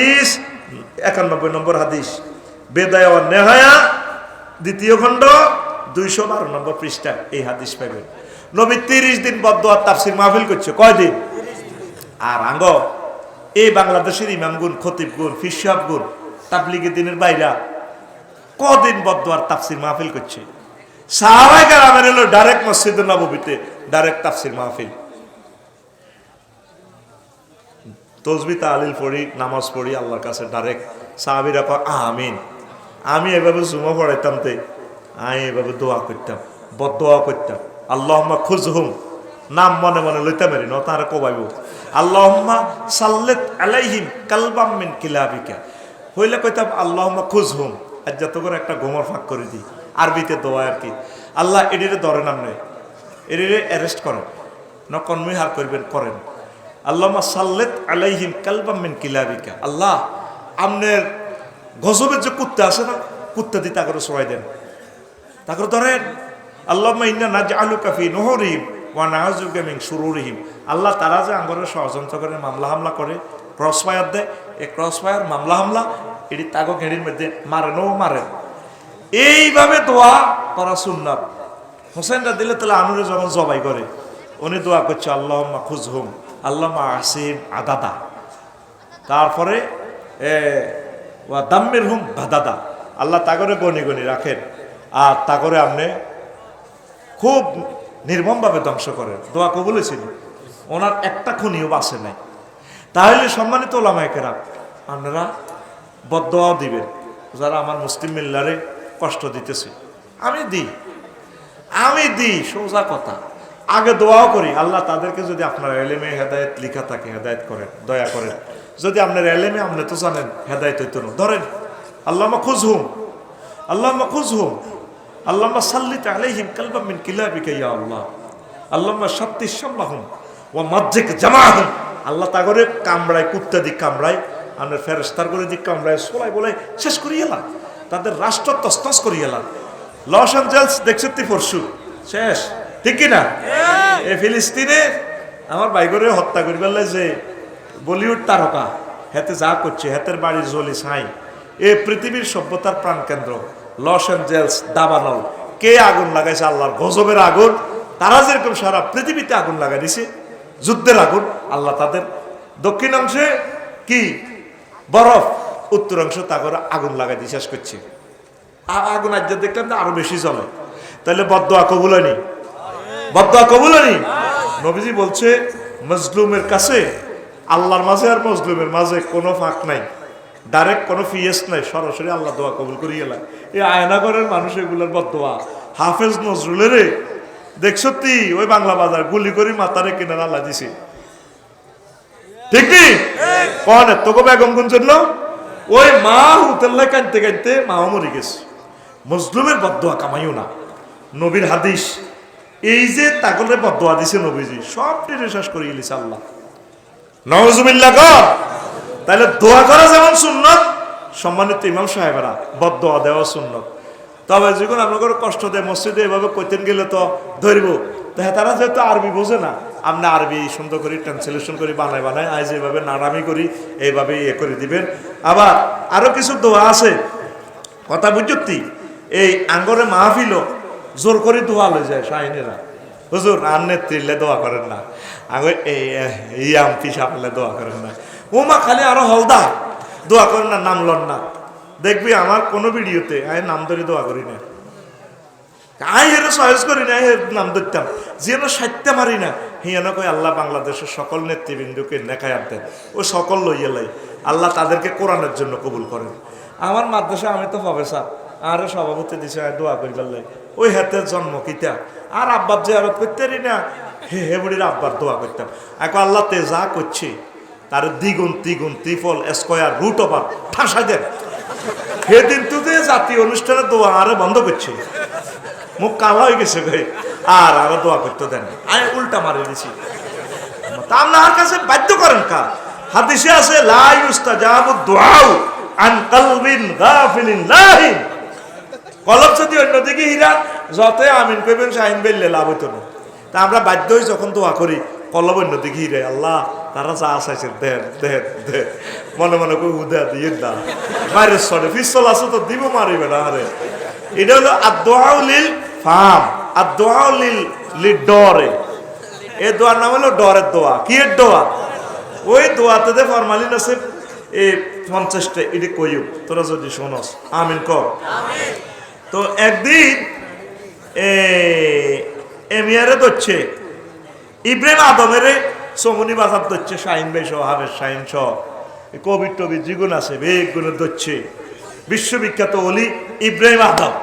হাদিস, একানব্বই নম্বর হাদিস। বেদায় নেহায়া, দ্বিতীয় খণ্ড, দুইশো বারো নম্বর পৃষ্ঠা, এই হাদিস পাইবেন। নবী তিরিশ দিন আর তাফসির মাহফিল করছে, কয়দিন? আর আঙ্গ, এই বাংলাদেশের ইমামগুন খতিবগুন ফিসাবগুন তাবলিগি দিনের বাইরা, কদিন বদ্ধ আর তাফসির মাহফিল করছে? সাহাবাই কারামের হলো ডাইরেক্ট মসজিদ নবীতে ডাইরেক্ট তাফসির মাহফিল। তসবি তালিল পড়ি, নামাজ পড়ি, আল্লাহর কাছে ডাইরেক্ট সাহাবিরা কয়, আমিন। আমি এভাবে জুমা পড়াইতাম তে, আমি এভাবে দোয়া করতাম বদ দোয়া করতাম। আল্লাহম্মা খুজহুম নাম মনে মনে লইতে পারি ন তারা কবাইব। আল্লাহম্মা সাল্লেত আলাইহিম কালবাম মিন কিলাবিকা। হইলে কইতাম, আল্লাহম্মা খুজহুম আর যত করে একটা গোমর ফাঁক করে দিই, আরবিতে দোয়া আর কি। আল্লাহ এডিরে ধরেন আপনি, এডিরে অ্যারেস্ট করেন। ন কর্মী হার করবেন, করেন। আল্লাহমা সাল্লেত আলাইহিম কালবাম মিন কিলাবিকা। আল্লাহ, আমনের গজবের যে কুত্তা আছে না, কুত্তা দিয়ে তাকে সবাই দেন। তাকে ধরেন আল্লাহ ইন্না নাজ আলু কাফি নহরিম ওয়া নাহাজুকে মিন সুরুরিহিম আল্লাহ তারা যে আঙ্গরের ষড়যন্ত্র করে, মামলা হামলা করে ক্রস ফায়ার দেয়, এই ক্রস ফায়ার মামলা হামলা, এটি তাগো ঘেড়ির মধ্যে মারেন ও মারেন। এইভাবে দোয়া করা সুন্নাত। হোসেনরা দিলে তাহলে আনুরে যখন জবাই করে, উনি দোয়া করছে আল্লাহ খুজ হুম আল্লাহ আসিম আদাদা। তারপরে ওয়া দাম্মের হুম ভাদাদা আল্লাহ তাগরে গনি গনি রাখেন। আর তাগরে আপনি খুব নির্মমভাবে ধ্বংস করেন। দোয়া কবুলেছিল ওনার একটা খুনিও বাসে নাই। তাহলে সম্মানিত ওলামায়কেরা আপনারা বদোয়াও দিবেন। যারা আমার মুসলিম মিল্লারে কষ্ট দিতেছে। আমি দিই। আমি দিই, সোজা কথা। আগে দোয়াও করি, আল্লাহ তাদেরকে যদি আপনার এলেমে হেদায়ত লিখা থাকে, হেদায়ত করেন, দয়া করেন। যদি আপনার এলেমে আপনি তো জানেন, হেদায়ত হইতো না। ধরেন আল্লাহ খুঁজ হুম আল্লাহ খুঁজ হুম আল্লাহ সাল্লিত আলাইহিম কালবাম মিন কিলাবিকা ইয়া আল্লাহ আল্লাহ সত্যি সত্তিসাম্মাহুম ও মজ্জিক জামাহুম। আল্লাহ তাগরে কামড়ায়, কুত্তা দিক কামড়ায়, আপনার ফেরেস্তার করে দিক কামড়ায়, সোলাই বলে শেষ করিয়ে এলাম। তাদের রাষ্ট্র তস্তস করিয়ে এলাম। লস অ্যাঞ্জেলস দেখছি পরশু? শেষ। ঠিক কি না এই ফিলিস্তিনে আমার বাইগরে হত্যা করি বললে যে বলিউড তারকা, হেতে যা করছে, হেতের বাড়ির জলি ছাই। এ পৃথিবীর সভ্যতার প্রাণকেন্দ্র, লস অ্যাঞ্জেলস দাবানল। কে আগুন লাগাইছে? আল্লাহর গজবের আগুন। তারা যেরকম সারা পৃথিবীতে আগুন লাগাই দিছে, যুদ্ধের আগুন, আল্লাহ তাদের দক্ষিণ অংশে কি? বরফ। উত্তর অংশ তা করে আগুন লাগাই দিয়ে শেষ করছে। আগুন আজ দেখলাম তো আরও বেশি চলে তাহলে বদয়া কবুল হয়নি। বদয়া কবুল হয়নি? নবীজি বলছে, মজলুমের কাছে, আল্লাহর মাঝে আর মজলুমের মাঝে কোনো ফাঁক নাই। ডাইরেক্ট কোনো ফিয়েস নাই। সরাসরি আল্লাহ দোয়া কবুল করি গেলাম এই আয়নাগরের মানুষ এগুলোর বদোয়া হাফেজ নজরুলের দেখছ তুই ওই বাংলা বাজার গুলি করি মাথারে কিনার আল্লাহ দিছে। ঠিক নি কন তোকে বেগম গুন জন্য ওই মা হুতেল্লাই কানতে কানতে মাও মরে গেছে। মজলুমের বদোয়া কামাইও না। নবীর হাদিস। এই যে তাগলে বদোয়া দিছে নবীজি, সব শেষ করে গেলিছে আল্লাহ। নওয়াজুবিল্লাহ কর তাহলে দোয়া করা যেমন সুন্নত, সম্মানিত ইমাম সাহেবেরা বদোয়া দেওয়া সুন্নত। তবে যখন আপনাদের কষ্ট দেয়, মসজিদে এভাবে কইতেন গেলে তো ধরব। তারা যেহেতু আরবি বোঝে না, আপনি আরবি সুন্দর করে ট্রান্সলেশন করি বানায় বানায় আজ এইভাবে নারামি করি, এইভাবে ইয়ে করে দিবেন। আবার আরও কিছু দোয়া আছে। কথা বুঝতি, এই আঙ্গরে মাহফিল জোর করে দোয়া লয়ে যায় শাহিনেরা। হুজুর, আর নেত্রীলে দোয়া করেন না। আগে ইয়াম পিসাপলে দোয়া করেন না। ও মা খালি আরও হলদা দোয়া করেন না, নাম লন না। দেখবি আমার কোনো ভিডিওতে আমি নাম ধরে দোয়া করি না। আই হের সহজ করি না নাম ধরতাম। যেন সাইত্যা মারি না হিয়ান কই আল্লাহ বাংলাদেশের সকল নেতৃবৃন্দকে নেখায়াত দেন ও সকল লইয়ে লাই। আল্লাহ তাদেরকে কোরআনের জন্য কবুল করেন। আমার মাদ্রাসা আমি তো প্রফেসর। আরও সভাপতি দিছে দোয়া করি পারলাই ওই হাতে জন্ম কিতা? আর আব্বার যে আরত করতে না? হে হে বুড়ির আব্বার দোয়া করতাম। এখন আল্লাহ তে যা করছে, তার দ্বিগুণ দ্বিগুণ ত্রিফল স্কোয়ার রুট ওভার ঠাসা দেন সেদিন তো জাতীয় অনুষ্ঠানে দোয়া আরে বন্ধ করছে। মুখ কালা হয়ে গেছে ভাই আর আরও দোয়া করতে দেন আমি উল্টা মারি দিছি। তা আল্লাহর কাছে বাধ্য করেন কা হাদিসে আছে, লা ইউস্তাজাবু দুআউ আন কলবিন গাফিলিন লাহিন। কলব যদি অন্যদিকে হীরা যতই আমিন কইবেন শাহিন বেললে লাভ হইতো না। তা আমরা বাধ্য হই যখন দোয়া করি কলবন্য দিঘি রে আল্লাহ, তারা যা আসাইছে দেন দেন দেন। মনে মনে কই, উদা দিয়ে দা। মায়ের সরে পিস্তল আছে তো দিব মারিবে না আরে এটা হলো আদোয়াউলিল ফাম আদোয়াউলিল লি ডরে। এ দোয়ার নাম হলো ডরের দোয়া। কি এর দোয়া? ওই দোয়াতে দে ফরমালিন আছে, এ পঞ্চাশটা, এটি কইও। তোরা যদি শোনস, আমিন ক তো একদিন এমিয়ারে ধরছে, ইব্রাহিম আদমের সমনি বাজার ধরছে, শাহিন ভাই সহ হাবের শাহিন সহ। কবির টবির জিগুন আছে বেগুনের ধরছে। বিশ্ববিখ্যাত অলি ইব্রাহিম আদম।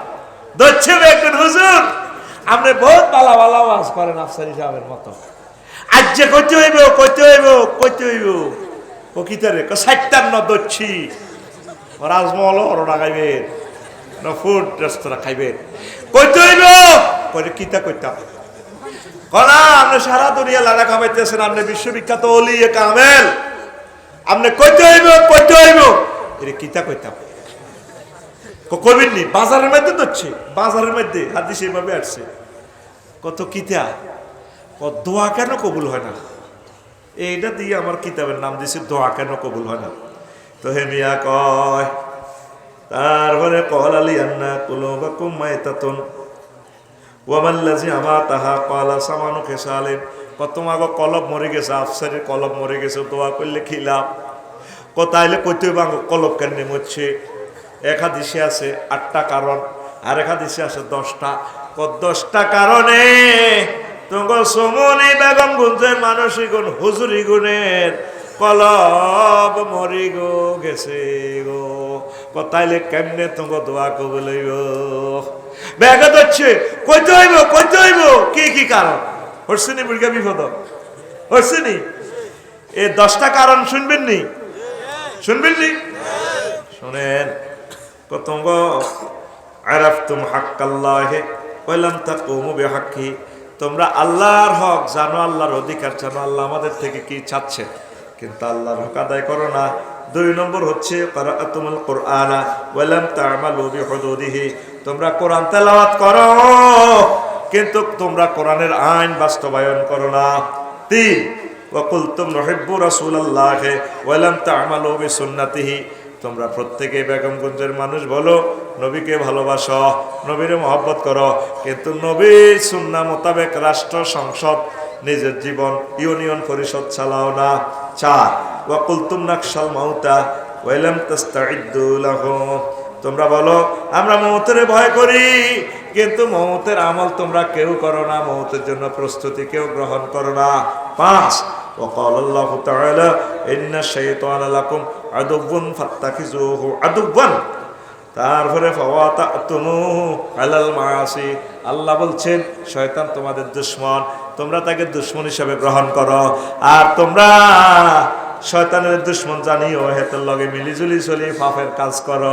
ধরছে বেগুন হুজুর, আপনি বহুত পালা পালা ওয়াজ করেন আফসারি সাহেবের মতো। আজ যে কইতে হইব কইতে হইব কইতে হইব। ও কি তারে? সাইটান্ন ধরছি। রাজমহল অরোনা না কিতা কিতা বাজারের মধ্যে বাজারের মধ্যে, হাদিস এইভাবে আসছে। কত কিতা ক, দোয়া কেন কবুল হয় না? এইটা দিয়ে আমার কিতাবের নাম দিছে, দোয়া কেন কবুল হয় না? তো হেমিয়া কয় তারপরে কল আলী আন্না কুলো বা কুম্মাই তাতন ওয়ামাল্লাজি আমা তাহা কলা সামানু খেসালেন। কত মাগো কলব মরে গেছে, আফসারের কলব মরে গেছে, দোয়া করলে ক তাইলে কইতে বাঙ্গ কলব কেন মরছে? এক হাদিসে আছে আটটা কারণ আর এক হাদিসে আছে দশটা। দশটা কারণে? তোমার সমনি বেগম গুঞ্জের মানসিক গুণ, হুজুরি গুণের কলব মরি গো, গেছে গো। তাইলে কেমনে তোমাকে দোয়া কবল হইব? ব্যাগে ধরছে, কইতে হইব কইতে হইব, কি কি কারণ? হরসিনি বুড়িকা বিপদ? হরসিনি এ দশটা কারণ শুনবেন নি? শুনবেন নি? শুনেন কতঙ্গ আরাফতুম হাক্কাল্লাহে কইলাম তাকুমু বিহাক্কি। তোমরা আল্লাহর হক জানো, আল্লাহর অধিকার জানো, আল্লাহ আমাদের থেকে কি চাচ্ছে? কিন্তু আল্লাহর হক আদায় করো না। দুই নম্বর হচ্ছে তোমরা কোরআন তেলাওয়াত করো, কিন্তু তোমরা কোরআনের আইন বাস্তবায়ন করো না। তিন, ওয়াকুলতুম নুহিব্বু রাসূলুল্লাহি ওয়ালাম তা'মালু বিসুন্নাতিহি। তোমরা প্রত্যেকে বেগমগঞ্জের মানুষ বলো, নবীকে ভালোবাসো, নবীরে মহব্বত করো। কিন্তু নবীর সুন্না মোতাবেক রাষ্ট্র সংসদ, নিজের জীবন ইউনিয়ন পরিষদ চালাও না। চার ওয়াকুলতুম নাকশাল মাউতা ওয়ালাম তাস্তাইদ্দু লাহু তোমরা বলো আমরা মৌতের ভয় করি কিন্তু মৌতের আমল তোমরা কেউ করো না মৌতের জন্য প্রস্তুতি কেউ গ্রহণ করো না পাঁচ وقال الله تعالى إن الشيطان لكم عدو فاتخذوه عدوا তারপরে আলাল মাসি আল্লাহ বলছেন শয়তান তোমাদের দুশ্মন তোমরা তাকে দুশ্মন হিসাবে গ্রহণ করো আর তোমরা শয়তানের দুশ্মন জানিও, হেতের লগে মিলিজুলি চলি, পাপের কাজ কর।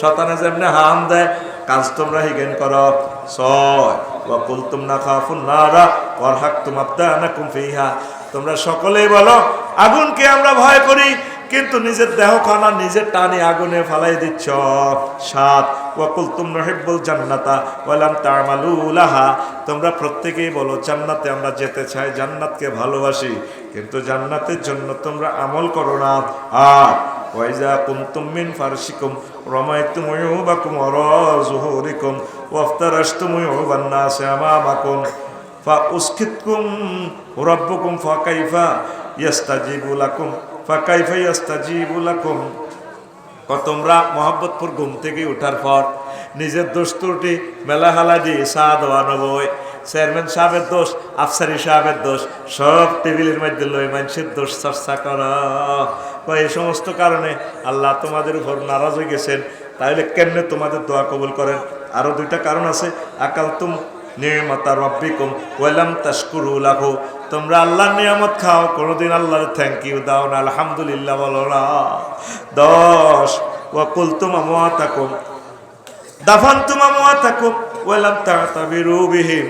শয়তানে যেমনি হাম দেয়, কাজ তোমরা হিগেন করো। ছয়, ওয়াকুল তোমরা খাফুন নারা, ওয়ারহাক তুমাবদানাকুম ফিহা। তোমরা সকলেই বলো, আগুনকে আমরা ভয় করি, কিন্তু নিজের দেহ খানা নিজের টানে আগুনে ফালাই দিচ্ছ। সাত ওয়াকুল তোমরা হেব্বুল জান্নাতা ওয়ালাম তামালুলাহা তোমরা প্রত্যেকেই বলো, জান্নাতে আমরা যেতে চাই, জান্নাতকে ভালোবাসি। কিন্তু জান্নাতের জন্য তোমরা আমল করো না। আর ওয়াইজা কুনতুম মিন ফারশিকুম, রামাইতুম উয়ুবাকুম ওয়ারা যুহুরিকুম ওয়াফতারাশতুম উয়ুবান নাস আমামাকুম। ফাউসকিতকুম রাব্বুকুম ফাকাইফা ইয়াস্তাজিবু লাকুম ফাকাইফা ইয়াস্তাজিবু লাকুম। তোমরা মোহাম্মদপুর ঘুম থেকে ওঠার পর নিজের দোষ ত্রুটি মেলা হালা দিয়ে চা দেওয়া চেয়ারম্যান সাহেবের দোষ, আফসারি সাহেবের দোষ, সব টেবিলের মধ্যে লই মানুষের দোষ চর্চা কর। এই সমস্ত কারণে আল্লাহ তোমাদের উপর নারাজ হয়ে গেছেন। তাহলে কেমনে তোমাদের দোয়া কবুল করেন? আরও দুইটা কারণ আছে। আকাল তুম নিয়মতা রব্বিকুম ওয়ালাম তাশকুরু লাহু। তোমরা আল্লাহর নিয়ামত খাও, কোনোদিন আল্লাহর থ্যাংক ইউ দাও না, আলহামদুলিল্লাহ বলো না। দশ, ওয়া কুলতুম আমওয়াতাকুম। দাফানতুম আমওয়াতাকুম, ওয়ালাম তাতাবিরু বিহিম।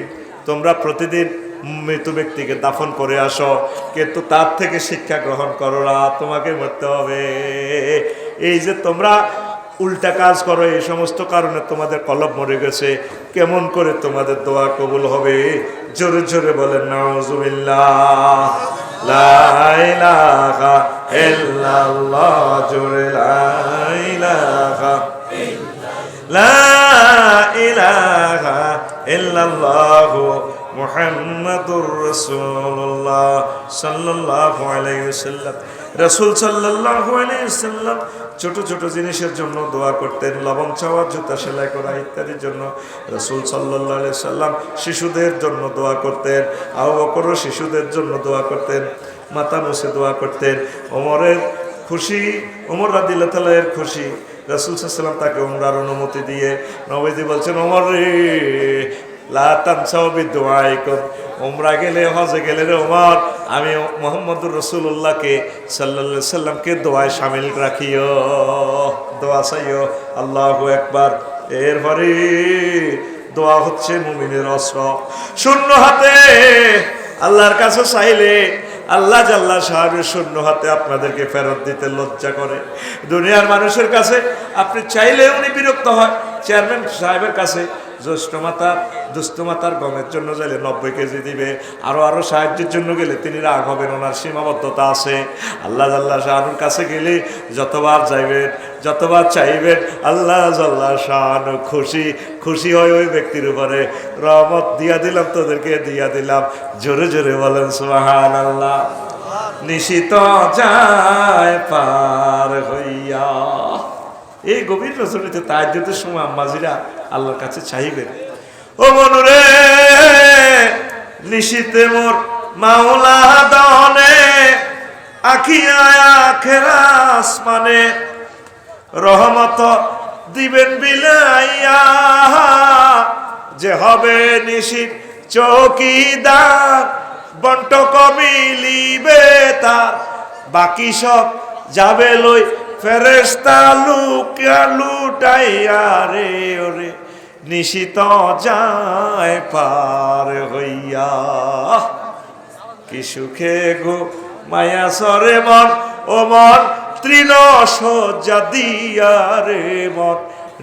তোমরা প্রতিদিন মৃত ব্যক্তিকে দাফন করে আসো, কিন্তু তার থেকে শিক্ষা গ্রহণ করো না, তোমাকে মরতে হবে। এই যে তোমরা উল্টা কাজ করো, এই সমস্ত কারণে তোমাদের কলব মরে গেছে। কেমন করে তোমাদের দোয়া কবুল হবে? জোরে জোরে বলেন, নাউজুবিল্লাহ জোরে, লা মুহাম্মাদুর রাসূলুল্লাহ সাল্লাল্লাহু আলাইহি ওয়াসাল্লাম। রাসূল সাল্লাল্লাহু আলাইহি ওয়াসাল্লাম ছোট ছোট জিনিসের জন্য দোয়া করতেন, লবণ চাওয়া, জুতা সেলাই করা ইত্যাদির জন্য। রাসূল সাল্লাল্লাহু আলাইহি সাল্লাম শিশুদের জন্য দোয়া করতেন, আবু বকরও শিশুদের জন্য দোয়া করতেন, মাতা মুছে দোয়া করতেন। ওমরের খুশি, ওমর রাদিল্লাহ তাআলার খুশি। রাসূল সাল্লাম তাকে ওমরার অনুমতি দিয়ে নবীজি বলছেন, ওমর রে লা তানসাও বিদুআইকুম। ওমরা গেলে হজে গেলে রে আমি মোহাম্মদুর রসুল্লাহকে সাল্লাল্লাহু সাল্লামকে দোয়ায় শামিল রাখিও। দোয়া চাইও। আল্লাহু একবার এরপরে দোয়া হচ্ছে মুমিনের অস্ত্র। শূন্য হাতে আল্লাহর কাছে চাইলে আল্লাহ জাল্লা সাহেবের শূন্য হাতে আপনাদেরকে ফেরত দিতে লজ্জা করে। দুনিয়ার মানুষের কাছে আপনি চাইলে উনি বিরক্ত হয়। চেয়ারম্যান সাহেবের কাছে জ্যৈষ্ঠ মাতা দুস্থ মাতার গমের জন্য যাইলে নব্বই কেজি দিবে। আরও আরও সাহায্যের জন্য গেলে তিনি রাগ হবেন, ওনার সীমাবদ্ধতা আছে। আল্লাহ জাল্লা শাহানুর কাছে গেলে যতবার যাইবেন, যতবার চাইবেন, আল্লাহ জাল্লা শাহানু খুশি খুশি হয় ওই ব্যক্তির উপরে রহমত দিয়া দিলাম, তোদেরকে দিয়া দিলাম। জোরে জোরে বলেন সুবাহান আল্লাহ নিশিত যায় পার হইয়া। এই গভীর রচনীতে তাজ্যদের সময় আম্মাজিরা আল্লাহর কাছে চাইবেন। ও মনুরে, নিশিতে মোর মাওলা দনে আখিয়া আখেরা আসমানে রহমত দিবেন বিলাইয়া। যে হবে নিশিত চৌকিদার বন্টক মিলিবে তার, বাকি সব যাবে লই ফেরেস্তা লুকিয়া লুটাইয়া রে, ওরে, নিশিত যায় পার হইয়া। কি সুখে গো মায়া সরে মন, ও মন, তৃণ সজ্জা দিয়া রে মন,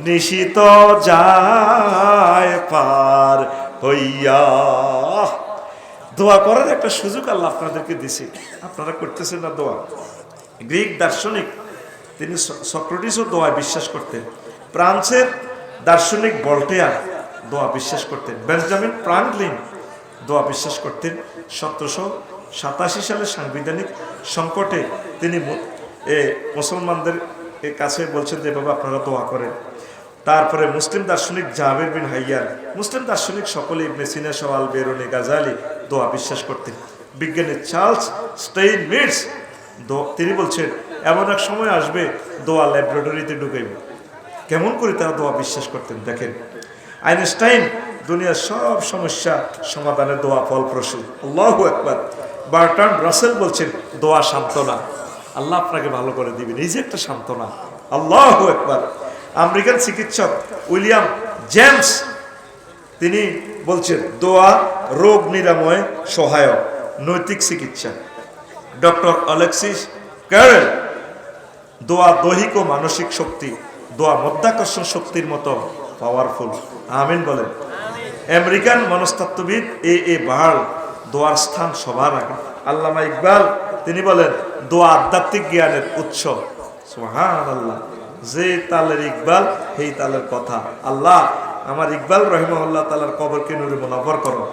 নিশিত যায় পার হইয়া। দোয়া করার একটা সুযোগ আল্লাহ আপনাদেরকে দিছে। আপনারা করতেছেন না দোয়া? গ্রিক দার্শনিক তিনি সক্রেটিসও দোয়া বিশ্বাস করতেন। ফ্রান্সের দার্শনিক বল্টেয়ার দোয়া বিশ্বাস করতেন। বেঞ্জামিন ফ্রাঙ্কলিন দোয়া বিশ্বাস করতেন। সতেরোশো সাতাশি সালে সাংবিধানিক সংকটে তিনি মুসলমানদের কাছে বলছেন যে বাবা আপনারা দোয়া করেন। তারপরে মুসলিম দার্শনিক জাবের বিন হাইয়ান মুসলিম দার্শনিক সকলে ইবনে সিনা সওয়াল বেরোনি, গাজালি দোয়া বিশ্বাস করতেন। বিজ্ঞানী চার্লস স্টেইন মিটস তিনি বলছেন এমন এক সময় আসবে, দোয়া ল্যাবরেটরিতে ঢুকাইবে। কেমন করে তারা দোয়া বিশ্বাস করতেন, দেখেন। আইনস্টাইন দুনিয়ার সব সমস্যা সমাধানে দোয়া ফলপ্রসূ। আল্লাহ একবার বার্টান রাসেল বলছেন, দোয়া সান্ত্বনা। আল্লাহ আপনাকে ভালো করে দিবেন। যে একটা সান্ত্বনা। আল্লাহ একবার আমেরিকান চিকিৎসক উইলিয়াম জেমস, তিনি বলছেন, দোয়া রোগ নিরাময় সহায়ক, নৈতিক চিকিৎসা। ডক্টর অলেক্সিস ক্যারেল দোয়া দৈহিক ও মানসিক শক্তি, দোয়া মধ্যাকর্ষণ শক্তির মতো পাওয়ারফুল আমিন বলেন। আমেরিকান মনস্তাত্ত্ববিদ এ এ বাহাল দোয়ার স্থান সবার আগে। আল্লামা ইকবাল, তিনি বলেন, দোয়া আধ্যাত্মিক জ্ঞানের উৎস। সুহান আল্লাহ যে তালের ইকবাল, সেই তালের কথা। আল্লাহ, আমার ইকবাল রহিমাল্লাহ তালার কবরকে নুরে মোনাফর করো।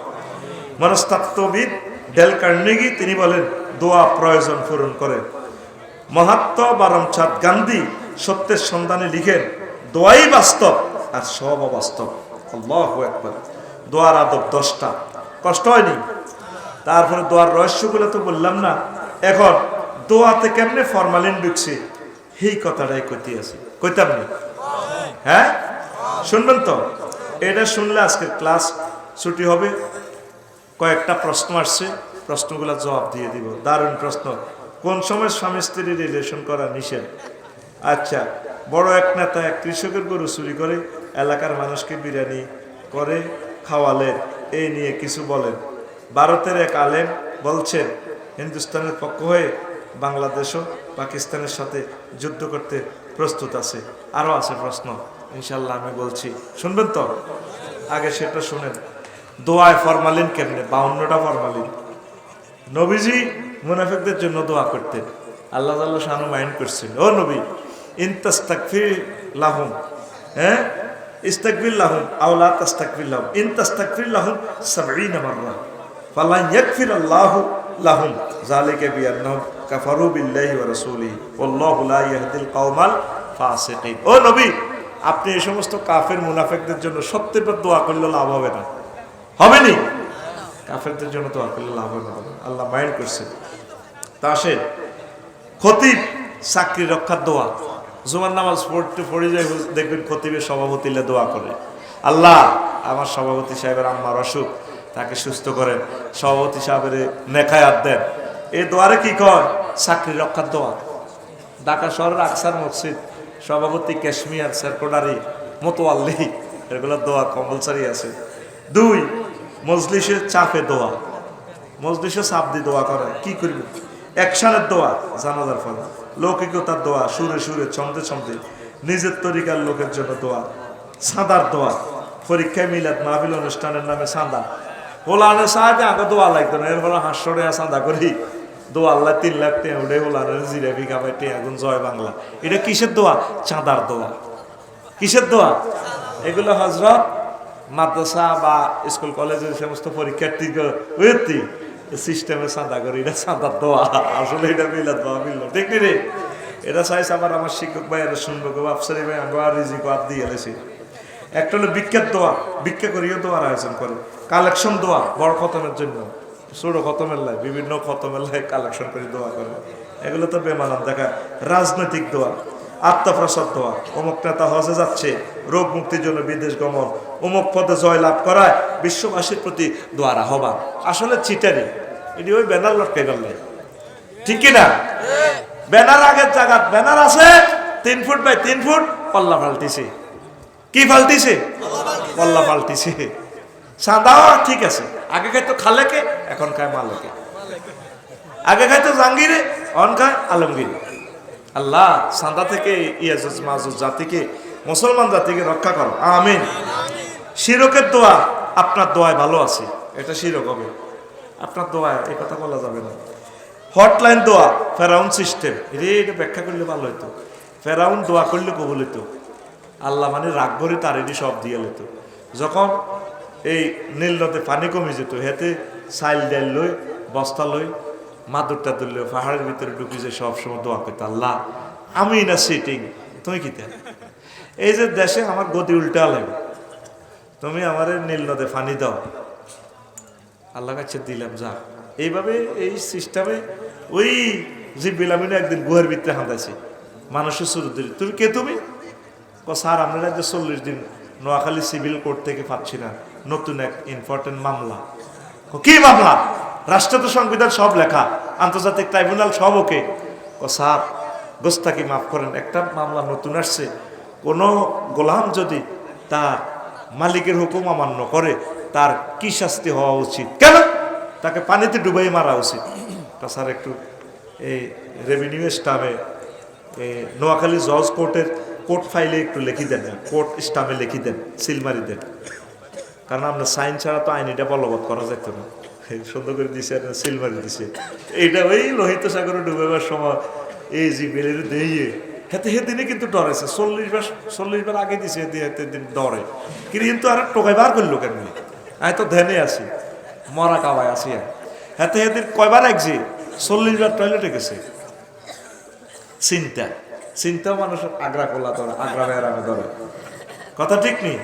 মনস্তাত্ত্ববিদ ডেল কার্নেগি, তিনি বলেন, দোয়া প্রয়োজন পূরণ করে। মহাত্মা বারমচাঁদ গান্ধী সত্যের সন্ধানে লিখেন, দোয়াই বাস্তব আর সব অবাস্তব। একবার দোয়ার আদব দশটা। কষ্ট হয়নি? তারপরে দোয়ার রহস্যগুলো তো বললাম না। এখন দোয়াতে কেমনে ফরমালিন ঢুকছে, সেই কথাটাই কইতে আছে। কইতাম নি? হ্যাঁ? শুনবেন তো, এটা শুনলে আজকের ক্লাস ছুটি হবে। কয়েকটা প্রশ্ন আসছে, প্রশ্নগুলো জবাব দিয়ে দিব। দারুণ প্রশ্ন। কোন সময় স্বামী স্ত্রী রিলেশন করা নিষেধ? আচ্ছা বড় এক নেতা এক কৃষকের গরু চুরি করে, এলাকার মানুষকে বিরিয়ানি করে খাওয়ালেন এই নিয়ে কিছু বলেন। ভারতের এক আলেম বলছেন, হিন্দুস্তানের পক্ষ হয়ে বাংলাদেশও পাকিস্তানের সাথে যুদ্ধ করতে প্রস্তুত আছে। আরও আছে প্রশ্ন। ইনশাল্লাহ আমি বলছি। শুনবেন তো? আগে সেটা শুনেন। দোয়ায় ফরমালিন কেমনে? বাউন্নটা ফরমালিন। নবীজি মুনাফিকদের জন্য দোয়া করতেন। আল্লাহ তাল্লাহ শানু মাইন্ড করছেন। ও নবী ইনতাস্তাকফির লাহুম হ্যাঁ? ইস্তাকবির লাহুম আওলা তাস্তাকবির লাহুম। ইন তাস্তাকফির লাহুম সাবঈন মাররা। ফালা ইয়াকফির আল্লাহু লাহুম। যালিকা বিআন্নাহুম কাফারু বিল্লাহি ওয়া রাসূলিহি। ওয়াল্লাহু লা ইয়াহদিল কওমাল ফাসিকিন। ও নবী, আপনি এই সমস্ত কাফের মুনাফিকদের জন্য সত্যিকার দোয়া করলে লাভ হবে না। হবে নি? কাফেরদের জন্য তো করলে লাভ হবে না। আল্লাহ মাইন্ড করছে। তা আসে, খতিব, চাকরি রক্ষার দোয়া। জুমার নামাজ পড়তে পড়ে যায়, দেখবেন খতিবের সভাপতিলে দোয়া করে। আল্লাহ, আমার সভাপতি সাহেবের আম্মার অসুখ, তাকে সুস্থ করেন। সভাপতি সাহেবের নেখায়াত দেন। এই দোয়ারে কি কয়? চাকরি রক্ষার দোয়া। ঢাকা শহরের আকসার মসজিদ, সভাপতি কাশ্মীর, সেরকোডারি, মতোয়াল্লি এগুলো দোয়া কম্পালসারি আছে। দুই মজলিসের চাপে দোয়া। মজলিসে চাপ দিয়ে দোয়া করে। কি করবে? একশানের দোয়া, জানাজার ফলে। লৌকিকতার দোয়া, সুরে সুরে, ছন্দে ছন্দে। নিজের তরিকার লোকের জন্য দোয়া। সাদার দোয়া। পরীক্ষায় মিলাদ মাহফিল অনুষ্ঠানের নামে সাদা। হোলানে সাহায্যে আগে দোয়া লাগতো না এর ফলে হাস্যরে সাদা করি। দোয়া আল্লাহ তিন লাখ টেঁ উঠে হোলানের জিরাবি কামাই টেঁ আগুন জয় বাংলা। এটা কিসের দোয়া? চাঁদার দোয়া। কিসের দোয়া? এগুলো হজরত মাদ্রাসা বা স্কুল, কলেজের সমস্ত পরীক্ষার্থী সিস্টেমে চাঁদা করি, এটা চাঁদার দোয়া। আসলে এটা মিলাদ দোয়া মিলল। ঠিক রে? এটা চাইছে আবার আমার শিক্ষক ভাই এটা শুনব গো আফসারি ভাই, আঙ্গো আর রিজিক আর দিয়ে এলেছি একটা হলো বিখ্যাত দোয়া। ভিক্ষা করিও দোয়ার আয়োজন করে। কালেকশন দোয়া, বড় খতমের জন্য। ছোট খতমের লাই, বিভিন্ন খতমের লাই কালেকশন করে দোয়া করে। এগুলো তো বেমানান, দেখা, রাজনৈতিক দোয়া। আত্মপ্রসাদ দোয়া অমুক নেতা হজে যাচ্ছে, রোগ মুক্তির জন্য বিদেশ গমন। অমুক পদে জয় লাভ করায় বিশ্ববাসীর প্রতি দোয়ার আহ্বান। আসলে চিটারি, এটি ওই ব্যানার লটকাই গেলে ঠিক কিনা? ব্যানার আগের জায়গা ব্যানার আছে, তিন ফুট বাই তিন ফুট, পল্লা পাল্টিছে কি পাল্টিছে পল্লা পাল্টিছে সাদা, ঠিক আছে। আগে খাইতো খালেকে, এখন খায় মালেকে। আগে খাইতো জাঙ্গিরে অন খায় আলমগীর। আল্লাহ সাদা থেকে ইয়াজুজ মাজুজ জাতিকে, মুসলমান জাতিকে রক্ষা করো। আমিন। শিরকের দোয়া, আপনার দোয়ায় ভালো আছে। এটা শিরক হবে। আপনার দোয়ায় এই কথা বলা যাবে না। হটলাইন দোয়া, ফেরাউন সিস্টেম। রে এটা ব্যাখ্যা করলে ভালো হতো ফেরাউন দোয়া করলে কবুল হতো আল্লাহ মানে রাগ ভরে তারেরই সব দিয়ে লেতো যখন এই নীল নদে পানি কমে যেত হেতে সাইল ডাইল লই, বস্তা লই মাদুর টাদুর লই পাহাড়ের ভিতরে ঢুকি যে সবসময় দোয়া করতো, আল্লাহ, আমি না সিটিং তুমি কি এই যে দেশে আমার গতি উল্টা লাগে তুমি আমার নীল নদে পানি দাও। আল্লাহ কাছে দিলাম, যা। এইভাবে এই সিস্টেমে ওই যে বিলামিনে একদিন গুহার ভিতরে হাঁদাইছে। মানুষের দিল তুমি কে তুমি? ও স্যার আমরা যে চল্লিশ দিন নোয়াখালী সিভিল কোর্ট থেকে পাচ্ছি না। নতুন এক ইম্পর্টেন্ট মামলা। কি মামলা? রাষ্ট্র তো সংবিধান সব লেখা, আন্তর্জাতিক ট্রাইব্যুনাল সব ওকে। ও স্যার গোস্তাকি মাফ করেন, একটা মামলা নতুন আসছে। কোনো গোলাম যদি তার মালিকের হুকুম অমান্য করে, তার কি শাস্তি হওয়া উচিত? কেন? তাকে পানিতে ডুবাই মারা উচিত। তা স্যার, একটু এই রেভিনিউ স্টামে নোয়াখালী জজ কোর্টের কোর্ট ফাইলে একটু লিখি দেন, কোর্ট স্টামে লিখি দেন, সিলমারি দেন। কারণ আপনার সাইন ছাড়া তো আইন এটা বলবৎ করা যেত না। সুন্দর করে দিছে আর সিলমারি দিছে। এইটা ওই লোহিত সাগরে ডুবেবার সময় এই যে বেলের দিয়ে হেতে হে দিনে কিন্তু ডরেছে চল্লিশ বার চল্লিশ বার আগে দিছে, হেতে হেতে দিন ডরে। কিন্তু আর টোকাই বার করল কেন আমি তো ধ্যানে আছি, মরা কাবায় আছি হেতে হেতে কয়বার একজি, চল্লিশ বার টয়লেটে গেছে। চিন্তা। চিন্তাও মানুষের আগ্রা কোলা ধরে আগ্রা বেড়ামে ধরে কথা ঠিক নেই?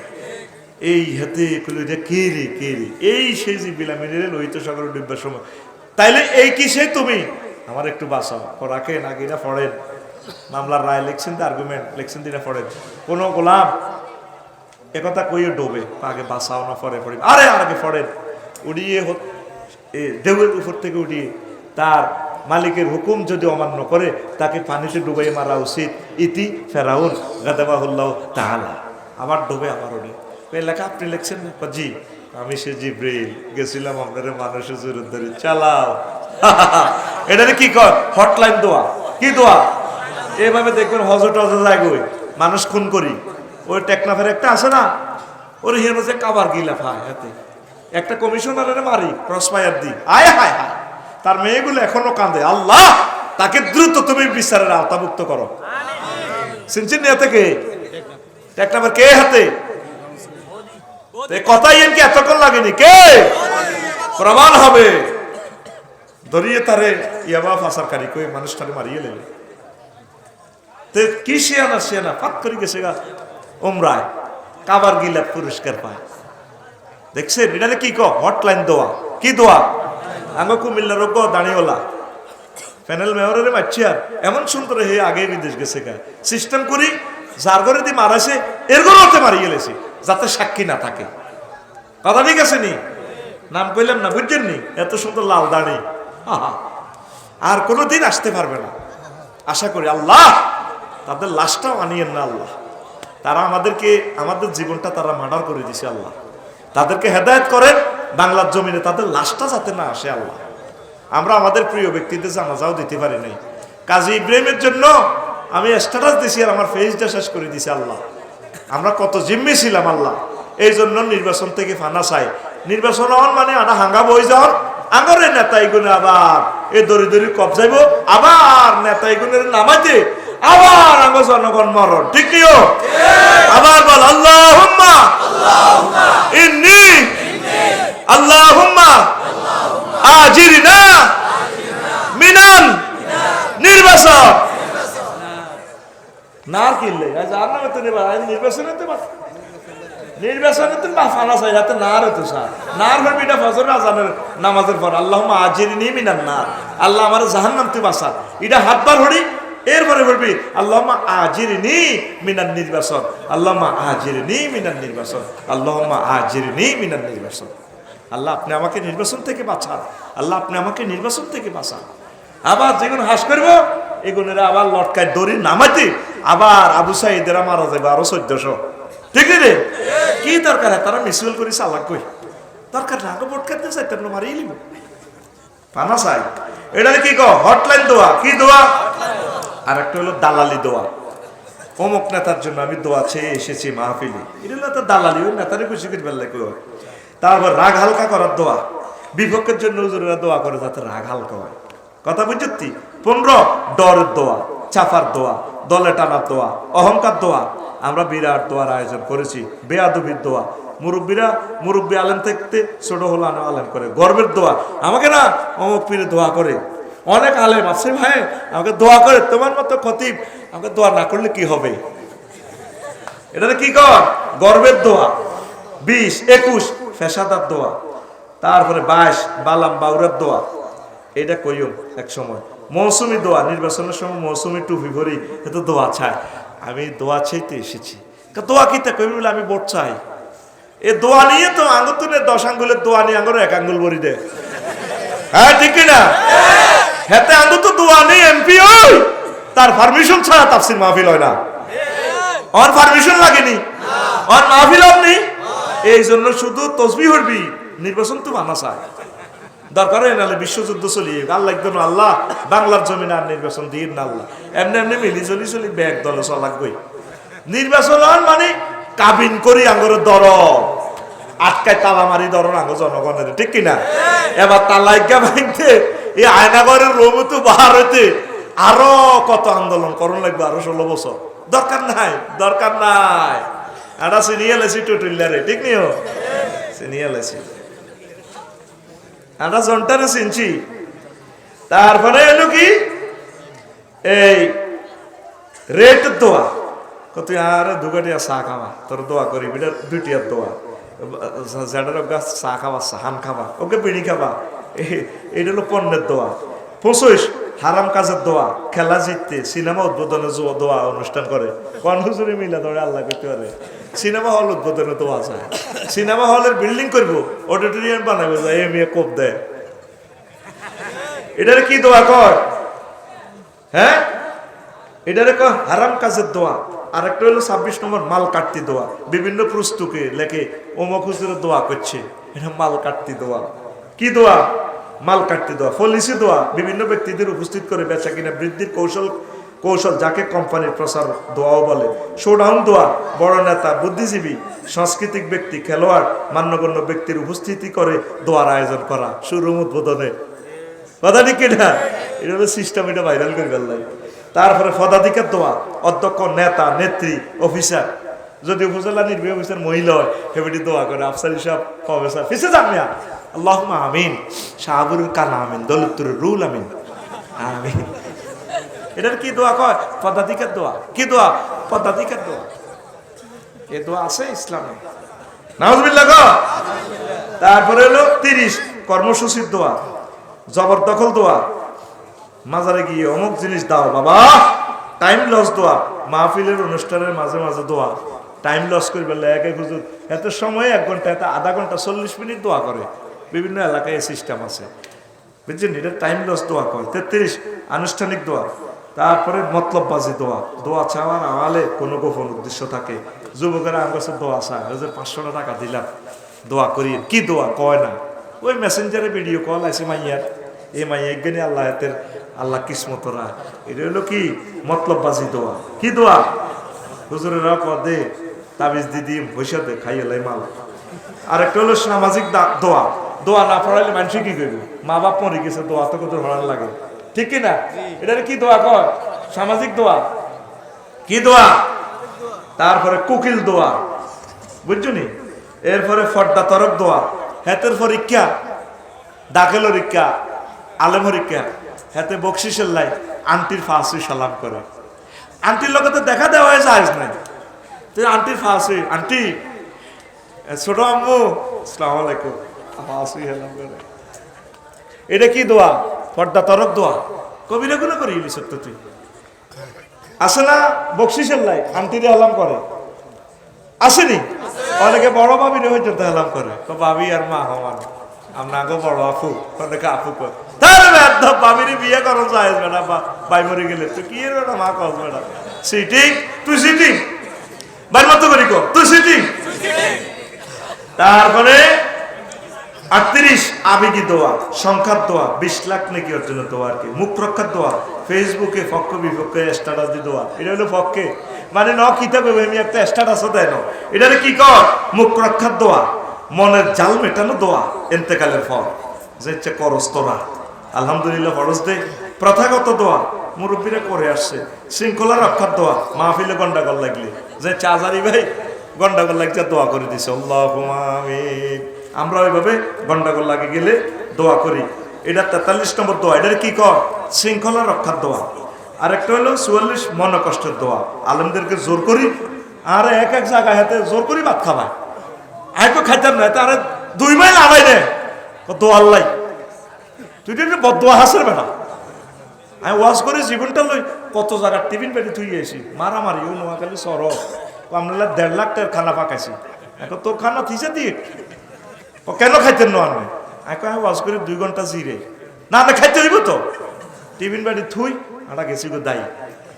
এই হাতে কলিটা কে রে কে রে? এই সেই যে বিলামিনের লোহিত সাগর ডিব্বার সময়। তাইলে এই কি সে তুমি? আমার একটু বাঁচাও। রাখেন, আগে না পড়েন। মামলার রায় লিখছেন তো আর্গুমেন্ট লিখছেন দিনা পড়েন। কোনো গোলাম একথা কইয়ে ডোবে, আগে বাঁচাও না, পরে পড়ে। আরে আগে পড়েন। উড়িয়ে ঢেউয়ের উপর থেকে উঠিয়ে তার মালিকের হুকুম যদি অমান্য করে, তাকে পানিতে ডুবাই মারা উচিত। ইতি ফেরাউন, গাদাবাহুল্লাহ তাহলা আবার ডুবে আবার এই লেখা আপনি লিখছেন? জি আমি সে জিব্রিল। গেছিলাম আপনার মানুষের জোরের ধরে চালাও। এটা কি কর? হটলাইন দোয়া। কি দোয়া? এভাবে দেখবেন হজ টজে যায় মানুষ খুন করি। ওই টেকনাফের একটা আছে না? ওর হিয়ানো যে কাবার গিলা ফায় হাতে। একটা কমিশনারের মারি ক্রস ফায়ার দি। আয় হায় হায়। তার মেয়েগুলো এখনও কাঁদে। আল্লাহ! তাকে দ্রুত তুমি বিচারের আওতাভুক্ত করো। সিনচিন নিয়ে থেকে। টেকনাফের কে হাতে? কথাই এনকে এতক্ষণ লাগেনি। কে? প্রমাণ হবে। ধরিয়ে তারে ইয়াবা ফাঁসারকারী কই মানুষটারে মারিয়ে লেগে তে কি শিয়ানা শিয়ানা ফাত করে গেছে গা। ওমরায় কাবার গিলা পুরস্কার পায়। দেখছেন এটা কি ক হটলাইন দোয়া। কি দোয়া? আঙ্গ কুমিল্লা রোগ দাঁড়িয়েলা প্যানেল মেয়রের মারছি আর এমন সুন্দর হে আগে বিদেশ গেছে গা। সিস্টেম করি যার ঘরে দিয়ে মারাছে এর ঘরে মারি গেলেছি, যাতে সাক্ষী না থাকে। কথা ঠিক আছে নি? নাম কইলাম না, বুঝছেন নি? এত সুন্দর লাল দাঁড়ি। আর কোনোদিন আসতে পারবে না। আশা করি আল্লাহ তাদের লাশটাও আনিয়েন না আল্লাহ। তারা আমাদেরকে, আমাদের জীবনটা তারা মার্ডার করে দিছে আল্লাহ। তাদেরকে হেদায়েত করেন, বাংলার জমিনে তাদের লাশটা যাতে না আসে আল্লাহ। আমরা আমাদের প্রিয় ব্যক্তিদের জানাজাও দিতে পারি নাই। কাজী ইব্রাহিমের জন্য আমি স্ট্যাটাস দিছি আর আমার ফেসটা শেষ করে দিছি আল্লাহ। আমরা কত জিম্মি ছিলাম আল্লাহ। এই জন্য নির্বাচন থেকে ফানা চাই। নির্বাচন হন মানে আটা হাঙ্গা বই যাওয়ার। আগরে নেতা এগুলো আবার এ দড়ি দড়ি কবজাইব আবার নেতা এগুলোর নামাইতে। আবার আঙ্গ জনগণ মরণ। ঠিক নিও আবার বল আল্লাহ হুম্মা ইন্নি। আল্লাহ হুম্মা আজিরিনা। মিনাল। নির্বাচন। নার কিনলে তো নির্বাচন নির্বাচনে তো নির্বাচনে চাই হাতে হতো বিটা ফজর আজানের নামাজের আল্লাহ মিনাল নার। আল্লাহ আমার জাহান নাম তুই এটা এরপরে বলবি আল্লাহ আজিরিনি মিনান নির্বাচন। আল্লাহ আজিরিনি মিনান নির্বাচন। আল্লাহ আজিরিনি মিনান নির্বাচন। আল্লাহ আপনি আমাকে নির্বাচন থেকে বাঁচান। আল্লাহ আপনি আমাকে নির্বাচন থেকে বাঁচান। আবার যেগুলো হাস করব এগুলোরা আবার লটকায় দড়ি নামাইতে আবার আবু সাইদেরা মারা যাবে আরও চোদ্দশো। ঠিক রে? কি দরকার তারা মিসুল করি চালাক কই। দরকার না, আগে ভোট কাটতে চাই তেমন মারিয়ে নিব। পানা চাই। এটা কি কো হটলাইন দোয়া। কি দোয়া? আর একটা হলো দালালি দোয়া। অমুক নেতার জন্য আমি দোয়া চেয়ে এসেছি মাহফিলে। এটা তো দালালি, ওই নেতারে খুশি করে ফেললে কেউ তারপর রাগ হালকা করার দোয়া। বিপক্ষের জন্য দোয়া করে যাতে রাগ হালকা হয়। কথা বুঝছি পনেরো ডরের দোয়া। চাপার দোয়া, দলে টানার দোয়া, অহংকার দোয়া। আমরা বিরাট দোয়ার আয়োজন করেছি, বেয়াদবির দোয়া। মুরব্বীরা, মুরব্বী আলেম থাকতে ছোট হলো আলেম করে। গর্বের দোয়া। আমাকে না অমুক পীরে দোয়া করে। অনেক আলেম আছে ভাই, আমাকে দোয়া করে, তোমার মতো খতিব। আমাকে দোয়া না করলে কি হবে? এটা কি কর? গর্বের দোয়া। বিশ, একুশ, ফেসাদার দোয়া। তারপরে বাইশ, বালাম বাউরার দোয়া। এটা কইও এক সময়। মৌসুমি দোয়া, নির্বাচনের সময় মৌসুমি টুপি ভরি এত দোয়া চাই। আমি দোয়া চাইতে এসেছি। তা দোয়া কিতে কইবি? বলে, আমি ভোট চাই। এ দোয়া নিয়ে তো আঙ্গুতুনের দশ আঙ্গুলের দোয়া নিয়ে আঙ্গুর এক আঙ্গুল ভরি দে। হ্যাঁ ঠিক না হেতে আঙ্গুর তো দোয়া নেই, এমপি ওই! তার পারমিশন ছাড়া তাফসির মাহফিল হয় না। আমার পারমিশন লাগেনি। আমার মাহফিল আপনি এই জন্য শুধু তসবি হরবি নির্বাচন তো মানা চায় দরকার হয় নাহলে বিশ্বযুদ্ধ চলিয়ে আল্লাহ একদম আল্লাহ। বাংলার জমিন আর নির্বাচন দিয়ে না আল্লাহ। এমনি এমনি মিলি চলি চলি ব্যাগ দলে চলাকবই নির্বাচন মানে কাবিন করি আঙ্গর দর আটকায় তালা মারি দর আঙ্গ জনগণের, ঠিক কিনা এবার তালাইকা ভাঙতে এই আয়নাগরের রোম তো বাহার হইতে আরও কত আন্দোলন করণ লাগবে, আরও ষোলো বছর। দরকার নাই দরকার নাই। এটা সিনিয়ে লেছি টুটুল্লারে, ঠিক নিও? সিনিয়ে লেছি আমরা জনটারে চিনছি। তারপরে এলো কি? এই রেট দোয়া। কত আর দুগাটিয়া চা খাওয়া তোর দোয়া করি, বিটা দুটিয়ার দোয়া। যেটার গাছ চা খাওয়া সাহান খাবা, ওকে বিড়ি এ- এটা হলো পণ্যের দোয়া। পঁচিশ, হারাম কাজের দোয়া, খেলা জিততে সিনেমা উদ্বোধনে জো- দোয়া অনুষ্ঠান করে। কোন হুজুরি মিলা ধরে আল্লাহ করতে পারে। সিনেমা হল উদ্বোধনে দোয়া যায়। সিনেমা হলের বিল্ডিং করব, অডিটোরিয়াম বানাবে যায় এ কোপ দেয়। এটার কি দোয়া কর? হ্যাঁ? এটারে কয় হারাম কাজের দোয়া। আর একটা হলো ছাব্বিশ নম্বর মাল কাটতি দোয়া। বিভিন্ন পুস্তকে লেখে অমুক হুজুরের দোয়া করছে। এটা মাল কাটতি দোয়া। কি দোয়া? মাল কাটতে দেওয়া পলিসি দেওয়া বিভিন্ন ব্যক্তিদের উপস্থিত করে বেচা কিনা বৃদ্ধির কৌশল কৌশল যাকে কোম্পানির প্রচার দোয়াও বলে। শোডাউন দোয়া, বড় নেতা, বুদ্ধিজীবী, সাংস্কৃতিক ব্যক্তি, খেলোয়াড়, মান্যগণ্য ব্যক্তির উপস্থিতি করে দোয়ার আয়োজন করা। শুরুম উদ্বোধনে। কথা এটা এটা হলো সিস্টেম এটা ভাইরাল করে ফেললাই। তারপরে পদাধিকার দোয়া, অধ্যক্ষ, নেতা, নেত্রী অফিসার যদি উপজেলা নির্বাহী অফিসার মহিলা হয় হেবেটি দোয়া করে। আফসারি সাহেব প্রফেসর ফিসে যান মিয়া। আল্লাহ আমিন। শাহাবুরুল কান আমিন দৌলতুর রুল আমিন। আমিন। এটার কি দোয়া কয়? পদাধিকার দোয়া। কি দোয়া? পদাধিকার দোয়া। এ দোয়া আছে ইসলামে। তারপরে হলো তিরিশ। কর্মসূচির দোয়া। জবরদখল দোয়া। মাজারে গিয়ে অমুক জিনিস দাও বাবা। টাইম লস দোয়া। মাহফিলের অনুষ্ঠানের মাঝে মাঝে দোয়া। টাইম লস করে এক এক এত সময় এক ঘণ্টা, এত আধা ঘণ্টা, চল্লিশ মিনিট দোয়া করে। বিভিন্ন এলাকায় সিস্টেম আছে। বুঝছেন? এটা টাইম লস দোয়া করে তেত্রিশ। আনুষ্ঠানিক দোয়া। তারপরে মতলববাজি, দোয়া। দোয়া চাওয়ার আওয়ালে কোনো গোপন উদ্দেশ্য থাকে। যুবকেরা আমার কাছে দোয়া চায় ওই যে পাঁচশো টাকা দিলাম, দোয়া করি। কি দোয়া? কয় না। ওই মেসেঞ্জারে ভিডিও কল আছে মাইয়ার। এই মাইয়া জ্ঞানী আল্লাহ হাতের, আল্লাহ কিসমতরা এটা হলো কি? মতলববাজি, দোয়া। কি দোয়া? হুজুরেরা কদে তাবিজ দিদি পয়সা দে, খাইয়ে লাই মাল। আর একটা হলো সামাজিক দা- দোয়া। দোয়া না পড়াইলে মানুষ কি করবে মা বাপ মরে গেছে, দোয়া তো কত ভালো লাগে। ঠিক কি না এটা কি দোয়া কয়? সামাজিক দোয়া? কি দোয়া? তারপরে কুকিল দোয়া। বুঝছ নি এরপরে ফর্দা তরফ দোয়া। হেতের পরীক্ষা, দাখিল পরীক্ষা, আলেম পরীক্ষা। হেতে বকশিসের লাই আন্টির ফাঁসি সালাম করে। আন্টির লোকে তো দেখা দেওয়া হয়েছে আজ নাই। তুই আন্টির ফাঁসি, আন্টি, ছোট আম্মু সালাম আলাইকুম। ফাঁসি সালাম করে। এটা কি দোয়া? ফর্দা তরক দোয়া। কবিরা গুলো করি সত্য তুই আসে না? বকশিসের লাই আন্টিরে আলাম করে। আসেনি? অনেকে বড় ভাবিরে হয়তো হেলাম করে। তো ভাবি আর মা হমান আমরা আগে বড় আপু, অনেকে আপু কর বাই গেলে। কি মা তুই তুই তারপরে আটত্রিশ, আবেগী দোয়া, সংখ্যার দোয়া, বিশ লাখ নাকি অর্জন দোয়া আর কি? মুখ রক্ষার দোয়া, ফেসবুকে পক্ষ বিপক্ষে স্ট্যাটাস দি দোয়া। এটা হলো পক্ষে মানে ন কিতাবে আমি একটা স্ট্যাটাসও দেয় না। এটা কি কর? মুখ রক্ষার দোয়া, মনের জাল মেটানো দোয়া, এন্তেকালের ফল। যে ইচ্ছে করস তোরা আলহামদুলিল্লাহ, ফরজ দে। প্রথাগত দোয়া, মুরব্বীরা করে আসছে। শৃঙ্খলা রক্ষার দোয়া, মাহফিলে গন্ডাগোল লাগলে। যে চাজারি ভাই, গন্ডাগোল লাগছে, দোয়া করে দিছে। আল্লাহ আমরা ওইভাবে গন্ডাগোল লাগে গেলে দোয়া করি। এটা তেতাল্লিশ নম্বর দোয়া। এটার কি কর? শৃঙ্খলা রক্ষার দোয়া। আর একটা হলো চুয়াল্লিশ মন কষ্টের দোয়া। আলমদেরকে জোর করি, আর এক এক জায়গায় হাতে জোর করি ভাত খাবায় আয়কো খাইতাম না তার দুই মাইল আড়াই নে দোয়া আল্লাহ। তুই তো বদোয়া হাসের বেটা আমি ওয়াজ করে জীবনটা লই কত জায়গার টিফিন পেটে তুই গেছি মারামারি, ও নোয়াখালী সর আমরা দেড় লাখ টাকার খানা পাকাইছি। এখন তোর খানা থিসে দিয়ে কেন খাইতেন না আমি এখন ওয়াজ করে দুই ঘণ্টা জিরে। না না, খাইতে দিব তো। টিফিন বাড়ি থুই, আটা গেছি গো দায়ী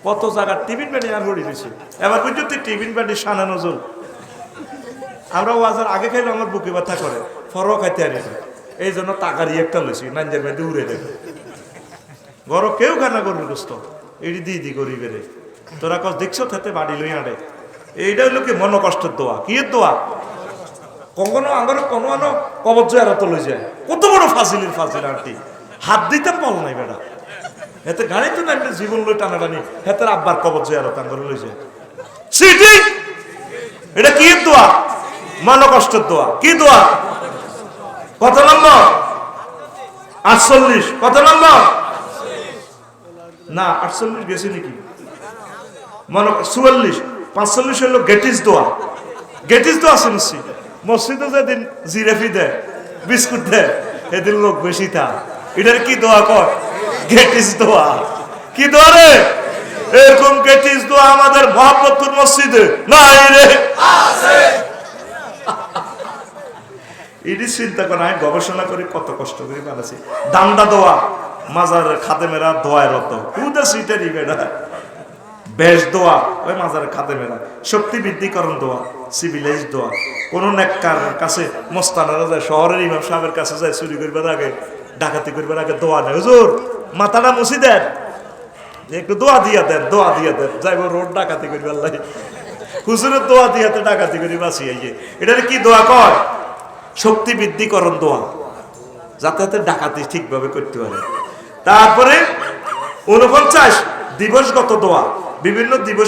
কত জায়গার টিফিন বাড়ি আমি উড়ি দিছি। এবার বুঝছ তুই টিফিন বাড়ি সানা নজর আমরা ওয়াজের আগে খাইলে আমার বুকে ব্যথা করে। ফর খাইতে আনি। এই জন্য টাকারই একটা লইছি, নাঞ্জার মেয়েতে উড়ে দেবে। ঘর কেউ খানা করবে দোস্ত। এটি দিয়ে দি গরিবের তোরা কস, দেখছ থাতে বাড়ি লই আড়ে। এইটা হইল কি মন কষ্টের দোয়া? কি দোয়া? কখনো আমার কোনো আনো কবজ আর তো লই যায়। কত বড় ফাজিলির ফাজিল আন্টি? হাত দিতে বল নাই বেটা। এতে গাড়ি তো নাই জীবন লই টানাটানি হেতে আব্বার কবজ আর তাঙ্গর লই যায়। সিটি এটা কি দোয়া? মন কষ্টের দোয়া। কি দোয়া? কত নম্বর? আটচল্লিশ। কত নম্বর? না, আটচল্লিশ গেছে নাকি? মনে চুয়াল্লিশ। পাঁচচল্লিশ হলো গেটিস দোয়া। গেটিস দোয়া শুনছি মসজিদে যেদিন জিরেফি দেয়, বিস্কুট দেয় এদিন লোক বেশি থা এটার কি দোয়া কর? গেটিস দোয়া। কি দোয়া রে? এরকম গেটিস দোয়া আমাদের মহাপত্তুর মসজিদে নাই রে। এটি চিন্তা করে, আমি গবেষণা করে, কত কষ্ট করে বানাচ্ছি। দান্দা দোয়া, মাজার খাতে মেরা দোয়ায় রত কুদে সিটারি বেড়া বেশ দোয়া। ওই মাজার মেরা শক্তি বৃদ্ধিকরণ দোয়া সিভিলাইজ দোয়া। কোন নেককার কাছে, মোস্তানারা যায়, শহরের ইমাম সাহেবের কাছে যায়, চুরি করবার আগে, ডাকাতি করবার আগে দোয়া নেই হুজুর, মাথাটা মুছি দেন। একটু দোয়া দিয়া দেন, দোয়া দিয়া দেন। যাইব রোড ডাকাতি করবার লাগে। হুজুরের দোয়া দিয়াতে ডাকাতি করি বাঁচি আইয়ে এটার কি দোয়া কয়? শক্তি বৃদ্ধিকরণ দোয়া। যাতে ডাকাতি ঠিকভাবে করতে পারে। তারপরে উনপঞ্চাশ দিবসগত দোয়া। বিভিন্ন দিবস